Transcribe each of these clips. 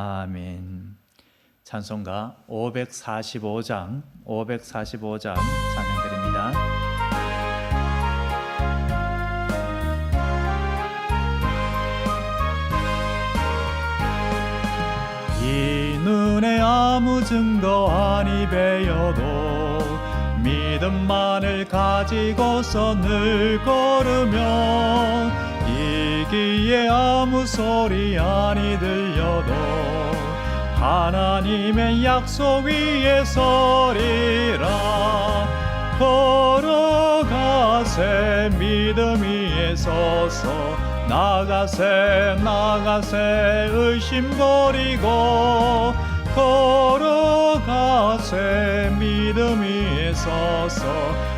아멘. 찬송가 545장 545장 찬양드립니다. 이 눈에 아무 증거 아니 배여도 믿음만을 가지고서 늘 걸으며 이 귀에 아무 소리 아니 들려도 하나님의 약속 위에 서리라. 걸어가세 믿음 위에 서서 나가세 나가세 의심 버리고 걸어가세 믿음 위에 서서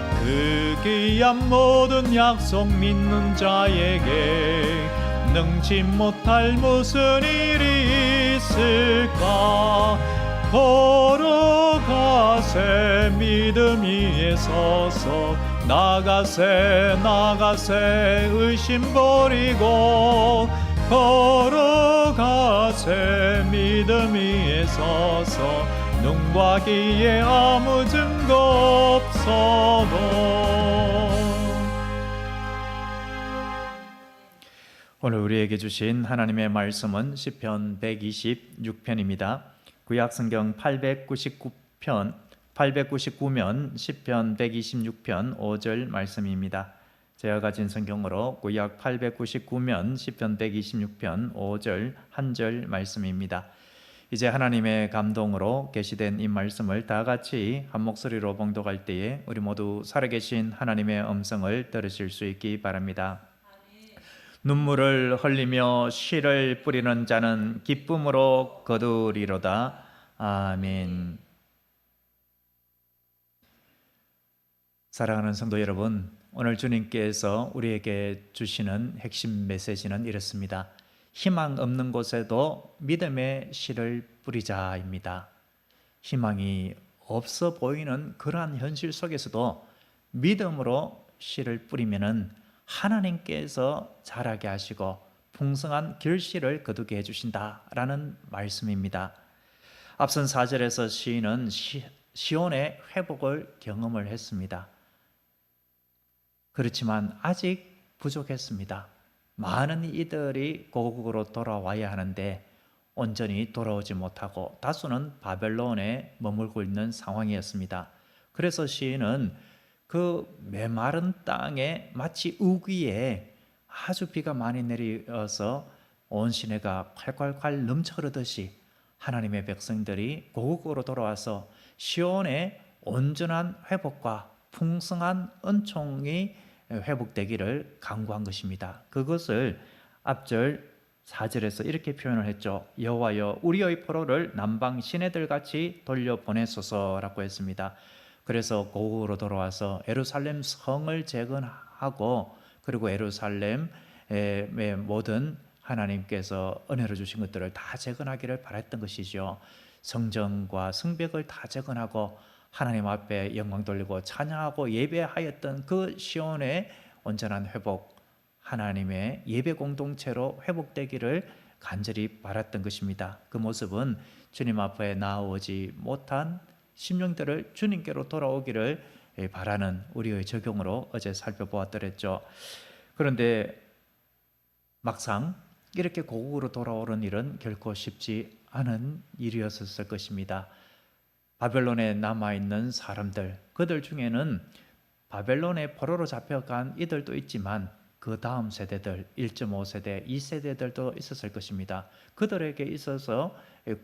그 귀한 모든 약속 믿는 자에게 능치 못할 무슨 일이 있을까? 걸어가세 믿음 위에 서서 나가세 나가세 의심 버리고 걸어가세 믿음 위에 서서 눈과 귀에 아무 증거 없어도 오늘 우리에게 주신 하나님의 말씀은 시편 126편입니다. 구약 성경 899편 899면 시편 126편 5절 말씀입니다. 제가 가진 성경으로 구약 899면 시편 126편 5절 한 절 말씀입니다. 이제 하나님의 감동으로 계시된 이 말씀을 다 같이 한 목소리로 봉독할 때에 우리 모두 살아계신 하나님의 음성을 들으실 수 있기 바랍니다. 눈물을 흘리며 씨를 뿌리는 자는 기쁨으로 거두리로다. 아멘. 사랑하는 성도 여러분, 오늘 주님께서 우리에게 주시는 핵심 메시지는 이렇습니다. 희망 없는 곳에도 믿음의 씨를 뿌리자입니다. 희망이 없어 보이는 그러한 현실 속에서도 믿음으로 씨를 뿌리면은 하나님께서 자라게 하시고 풍성한 결실을 거두게 해 주신다라는 말씀입니다. 앞선 4절에서 시인은 시, 시온의 회복을 경험을 했습니다. 그렇지만 아직 부족했습니다. 많은 이들이 고국으로 돌아와야 하는데 온전히 돌아오지 못하고 다수는 바벨론에 머물고 있는 상황이었습니다. 그래서 시인은 그 메마른 땅에 마치 우기에 아주 비가 많이 내려서 온 시내가 콸콸콸 넘쳐 흐르듯이 하나님의 백성들이 고국으로 돌아와서 시온의 온전한 회복과 풍성한 은총이 회복되기를 강구한 것입니다. 그것을 앞절 4절에서 이렇게 표현을 했죠. 여호와여 우리의 포로를 남방 시내들 같이 돌려 보내소서라고 했습니다. 그래서 고국으로 돌아와서 에루살렘 성을 재건하고 그리고 에루살렘의 모든 하나님께서 은혜로 주신 것들을 다 재건하기를 바랬던 것이죠. 성전과 성벽을 다 재건하고 하나님 앞에 영광 돌리고 찬양하고 예배하였던 그 시온의 온전한 회복, 하나님의 예배 공동체로 회복되기를 간절히 바랐던 것입니다. 그 모습은 주님 앞에 나오지 못한 심령들을 주님께로 돌아오기를 바라는 우리의 적용으로 어제 살펴보았더랬죠. 그런데 막상 이렇게 고국으로 돌아오는 일은 결코 쉽지 않은 일이었을 것입니다. 바벨론에 남아 있는 사람들, 그들 중에는 바벨론의 포로로 잡혀간 이들도 있지만 그 다음 세대들, 1.5세대, 2세대들도 있었을 것입니다. 그들에게 있어서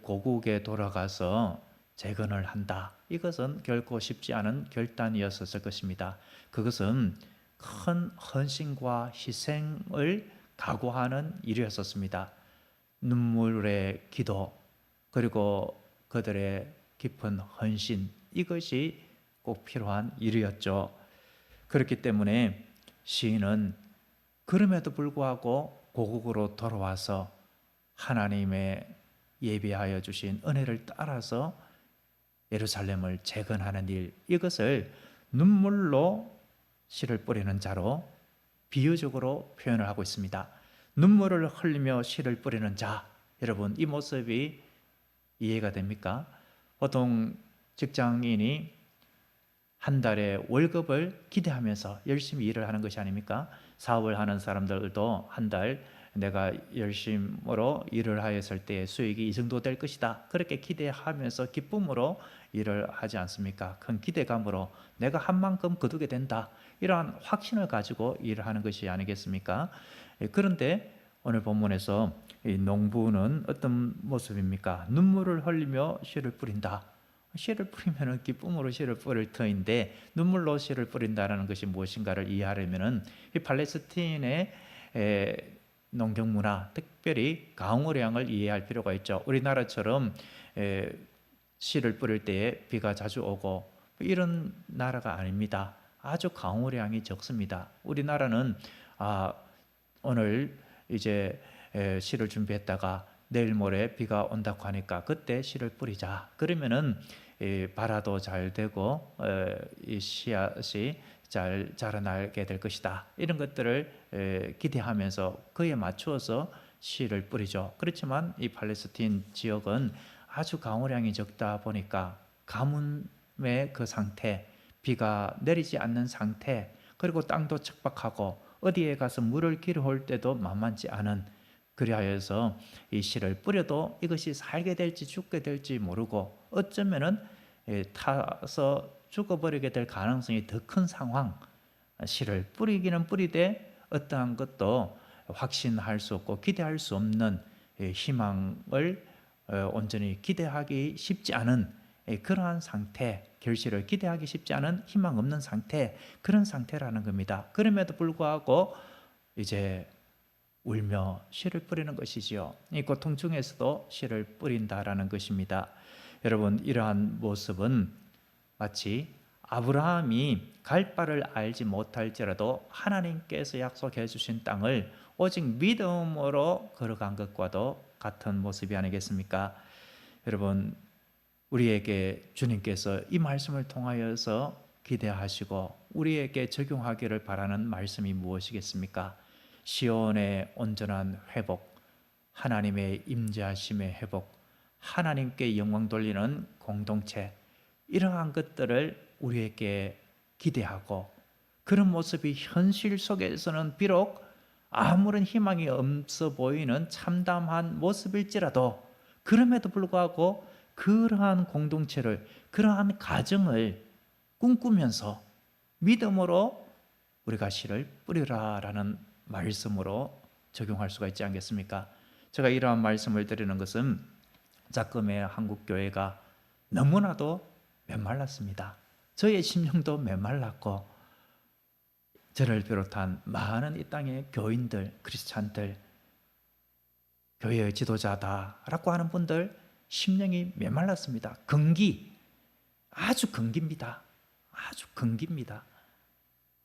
고국에 돌아가서 재건을 한다. 이것은 결코 쉽지 않은 결단이었을 것입니다. 그것은 큰 헌신과 희생을 각오하는 일이었었습니다. 눈물의 기도 그리고 그들의 깊은 헌신 이것이 꼭 필요한 일이었죠. 그렇기 때문에 시인은 그럼에도 불구하고 고국으로 돌아와서 하나님의 예비하여 주신 은혜를 따라서 예루살렘을 재건하는 일 이것을 눈물로 씨를 뿌리는 자로 비유적으로 표현을 하고 있습니다. 눈물을 흘리며 씨를 뿌리는 자 여러분 이 모습이 이해가 됩니까? 보통 직장인이 한 달에 월급을 기대하면서 열심히 일을 하는 것이 아닙니까? 사업을 하는 사람들도 한 달 내가 열심으로 일을 하였을 때 수익이 이 정도 될 것이다. 그렇게 기대하면서 기쁨으로 일을 하지 않습니까? 큰 기대감으로 내가 한 만큼 거두게 된다. 이러한 확신을 가지고 일을 하는 것이 아니겠습니까? 예, 그런데 오늘 본문에서 농부는 어떤 모습입니까? 눈물을 흘리며 씨를 뿌린다. 씨를 뿌리면 기쁨으로 씨를 뿌릴 터인데 눈물로 씨를 뿌린다라는 것이 무엇인가를 이해하려면은 이 팔레스틴의 농경 문화, 특별히 강우량을 이해할 필요가 있죠. 우리나라처럼 에, 씨를 뿌릴 때에 비가 자주 오고 이런 나라가 아닙니다. 아주 강우량이 적습니다. 우리나라는 아, 오늘 이제 에, 씨를 준비했다가 내일 모레 비가 온다고 하니까 그때 씨를 뿌리자. 그러면은 이 발화도 잘 되고 에, 이 씨앗이 잘 자라나게 될 것이다. 이런 것들을 에, 기대하면서 그에 맞추어서 씨를 뿌리죠. 그렇지만 이 팔레스틴 지역은 아주 강우량이 적다 보니까 가뭄의 그 상태, 비가 내리지 않는 상태, 그리고 땅도 척박하고 어디에 가서 물을 길어올 때도 만만치 않은 그리하여서 이 씨를 뿌려도 이것이 살게 될지 죽게 될지 모르고 어쩌면은 예, 타서 죽어버리게 될 가능성이 더 큰 상황 씨를 뿌리기는 뿌리되 어떠한 것도 확신할 수 없고 기대할 수 없는 예, 희망을 어, 온전히 기대하기 쉽지 않은 예, 그러한 상태, 결실을 기대하기 쉽지 않은 희망 없는 상태, 그런 상태라는 겁니다. 그럼에도 불구하고 이제 울며 씨를 뿌리는 것이지요. 이 고통 중에서도 씨를 뿌린다라는 것입니다. 여러분 이러한 모습은 마치 아브라함이 갈 바를 알지 못할지라도 하나님께서 약속해 주신 땅을 오직 믿음으로 걸어간 것과도 같은 모습이 아니겠습니까? 여러분 우리에게 주님께서 이 말씀을 통하여서 기대하시고 우리에게 적용하기를 바라는 말씀이 무엇이겠습니까? 시온의 온전한 회복, 하나님의 임재하심의 회복, 하나님께 영광 돌리는 공동체 이러한 것들을 우리에게 기대하고 그런 모습이 현실 속에서는 비록 아무런 희망이 없어 보이는 참담한 모습일지라도 그럼에도 불구하고 그러한 공동체를 그러한 가정을 꿈꾸면서 믿음으로 우리가 씨를 뿌리라라는 말씀으로 적용할 수가 있지 않겠습니까? 제가 이러한 말씀을 드리는 것은 작금의 한국 교회가 너무나도 메말랐습니다. 저의 심령도 메말랐고 저를 비롯한 많은 이 땅의 교인들, 크리스찬들, 교회의 지도자다라고 하는 분들 심령이 메말랐습니다. 근기, 아주 근기입니다. 아주 근기입니다.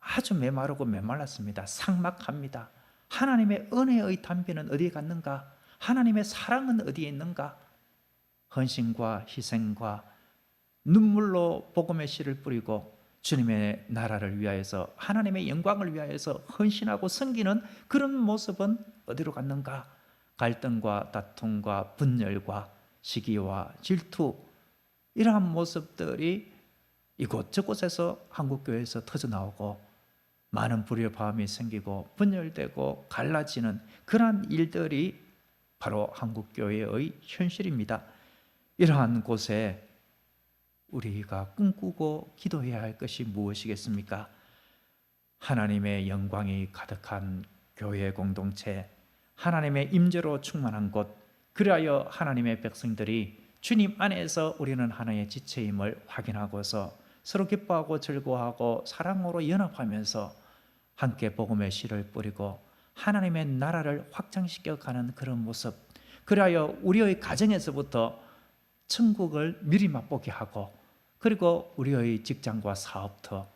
아주 메마르고 메말랐습니다. 상막합니다. 하나님의 은혜의 담비는 어디에 갔는가? 하나님의 사랑은 어디에 있는가? 헌신과 희생과 눈물로 복음의 씨를 뿌리고 주님의 나라를 위하여서 하나님의 영광을 위하여서 헌신하고 섬기는 그런 모습은 어디로 갔는가? 갈등과 다툼과 분열과 시기와 질투 이러한 모습들이 이곳 저곳에서 한국 교회에서 터져 나오고 많은 불협화음이 생기고 분열되고 갈라지는 그러한 일들이 바로 한국 교회의 현실입니다. 이러한 곳에 우리가 꿈꾸고 기도해야 할 것이 무엇이겠습니까? 하나님의 영광이 가득한 교회 공동체, 하나님의 임재로 충만한 곳, 그리하여 하나님의 백성들이 주님 안에서 우리는 하나의 지체임을 확인하고서 서로 기뻐하고 즐거워하고 사랑으로 연합하면서 함께 복음의 씨를 뿌리고 하나님의 나라를 확장시켜 가는 그런 모습. 그리하여 우리의 가정에서부터 천국을 미리 맛보게 하고 그리고 우리의 직장과 사업터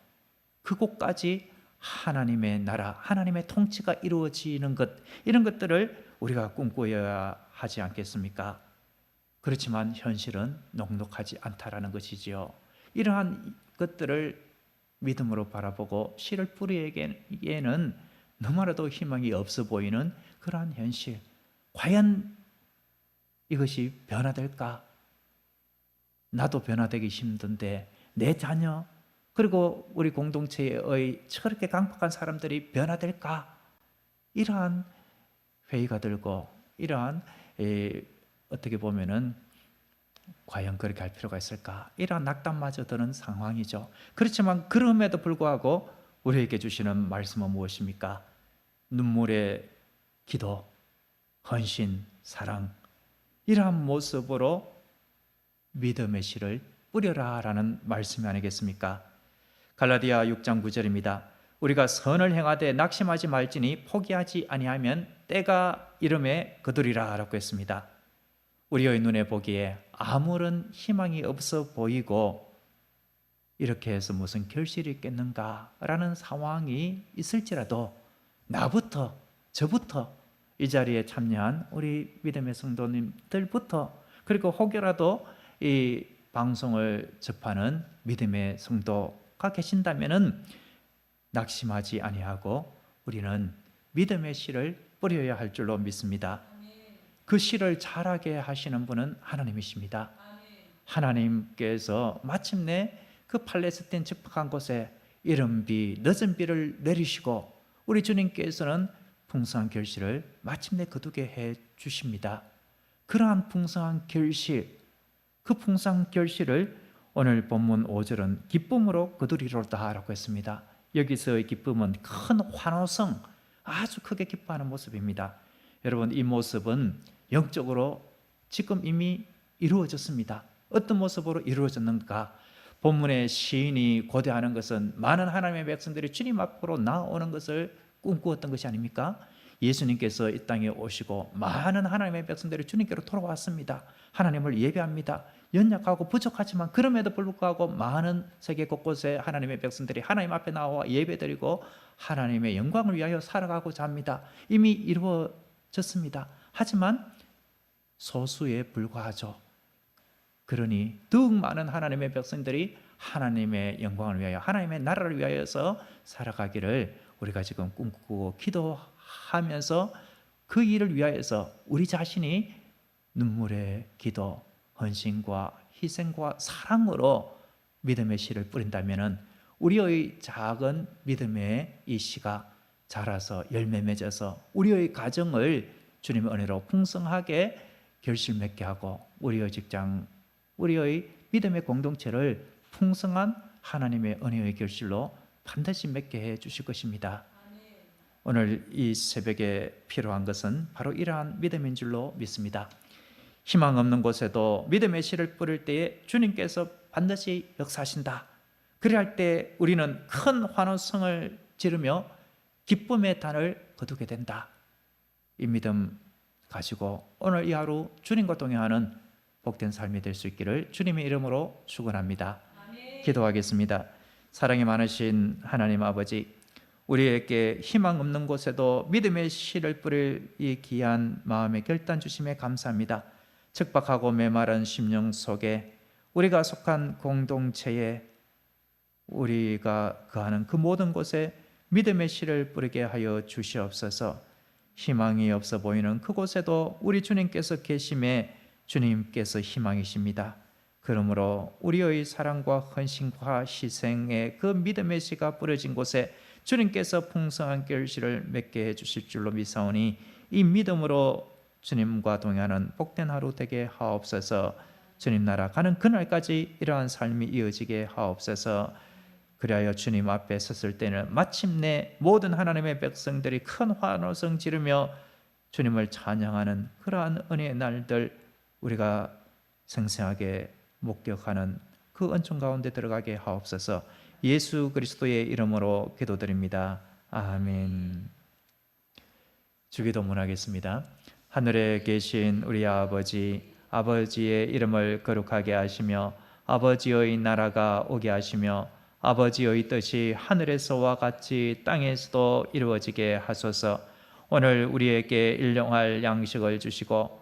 그곳까지 하나님의 나라, 하나님의 통치가 이루어지는 것 이런 것들을 우리가 꿈꾸어야 하지 않겠습니까? 그렇지만 현실은 녹록하지 않다라는 것이지요. 이러한 것들을 믿음으로 바라보고 씨를 뿌리에게는 너무나도 희망이 없어 보이는 그러한 현실. 과연 이것이 변화될까? 나도 변화되기 힘든데 내 자녀 그리고 우리 공동체의 저렇게 강팍한 사람들이 변화될까? 이러한 회의가 들고 이러한 에, 어떻게 보면은 과연 그렇게 할 필요가 있을까? 이러한 낙담마저 드는 상황이죠. 그렇지만 그럼에도 불구하고 우리에게 주시는 말씀은 무엇입니까? 눈물의 기도, 헌신, 사랑 이러한 모습으로 믿음의 씨를 뿌려라라는 말씀이 아니겠습니까? 갈라디아 6장 9절입니다. 우리가 선을 행하되 낙심하지 말지니 포기하지 아니하면 때가 이름에 거두리라라고 했습니다. 우리의 눈에 보기에 아무런 희망이 없어 보이고 이렇게 해서 무슨 결실이 있겠는가라는 상황이 있을지라도 나부터 저부터 이 자리에 참여한 우리 믿음의 성도님들부터 그리고 혹여라도 이 방송을 접하는 믿음의 성도가 계신다면은 낙심하지 아니하고 우리는 믿음의 씨를 뿌려야 할 줄로 믿습니다. 그 씨를 자라게 하시는 분은 하나님이십니다. 하나님께서 마침내 그 팔레스틴 집박한 곳에 이른 비, 늦은 비를 내리시고 우리 주님께서는 풍성한 결실을 마침내 거두게 해 주십니다. 그러한 풍성한 결실, 그 풍성한 결실을 오늘 본문 5절은 기쁨으로 거두리로다라고 했습니다. 여기서의 기쁨은 큰 환호성, 아주 크게 기뻐하는 모습입니다. 여러분 이 모습은 영적으로 지금 이미 이루어졌습니다. 어떤 모습으로 이루어졌는가? 본문의 시인이 고대하는 것은 많은 하나님의 백성들이 주님 앞으로 나오는 것을 꿈꾸었던 것이 아닙니까? 예수님께서 이 땅에 오시고 많은 하나님의 백성들이 주님께로 돌아왔습니다. 하나님을 예배합니다. 연약하고 부족하지만 그럼에도 불구하고 많은 세계 곳곳에 하나님의 백성들이 하나님 앞에 나와 예배드리고 하나님의 영광을 위하여 살아가고자 합니다. 이미 이루어졌습니다. 하지만 소수에 불과하죠. 그러니 더욱 많은 하나님의 백성들이 하나님의 영광을 위하여 하나님의 나라를 위하여서 살아가기를 우리가 지금 꿈꾸고 기도하면서 그 일을 위하여서 우리 자신이 눈물의 기도, 헌신과 희생과 사랑으로 믿음의 씨를 뿌린다면은 우리의 작은 믿음의 이 씨가 자라서 열매 맺어서 우리의 가정을 주님의 은혜로 풍성하게 결실 맺게 하고 우리의 직장, 우리의 믿음의 공동체를 풍성한 하나님의 은혜의 결실로 반드시 맺게 해 주실 것입니다. 오늘 이 새벽에 필요한 것은 바로 이러한 믿음인 줄로 믿습니다. 희망 없는 곳에도 믿음의 씨를 뿌릴 때에 주님께서 반드시 역사하신다. 그리할 때 우리는 큰 환호성을 지르며 기쁨의 단을 거두게 된다. 이 믿음 가지고 오늘 이 하루 주님과 동행하는 복된 삶이 될 수 있기를 주님의 이름으로 축원합니다. 기도하겠습니다. 사랑이 많으신 하나님 아버지, 우리에게 희망 없는 곳에도 믿음의 씨를 뿌릴 이 귀한 마음의 결단 주심에 감사합니다. 척박하고 메마른 심령 속에 우리가 속한 공동체에 우리가 거하는 그 모든 곳에 믿음의 씨를 뿌리게 하여 주시옵소서. 희망이 없어 보이는 그곳에도 우리 주님께서 계심에 주님께서 희망이십니다. 그러므로 우리의 사랑과 헌신과 희생의 그 믿음의 씨가 뿌려진 곳에 주님께서 풍성한 결실을 맺게 해 주실 줄로 믿사오니 이 믿음으로 주님과 동행하는 복된 하루 되게 하옵소서. 주님 나라 가는 그날까지 이러한 삶이 이어지게 하옵소서. 그리하여 주님 앞에 섰을 때는 마침내 모든 하나님의 백성들이 큰 환호성 지르며 주님을 찬양하는 그러한 은혜의 날들 우리가 생생하게 목격하는 그 은총 가운데 들어가게 하옵소서. 예수 그리스도의 이름으로 기도드립니다. 아멘. 주기도 문하겠습니다. 하늘에 계신 우리 아버지, 아버지의 이름을 거룩하게 하시며 아버지의 나라가 오게 하시며 아버지의 뜻이 하늘에서와 같이 땅에서도 이루어지게 하소서. 오늘 우리에게 일용할 양식을 주시고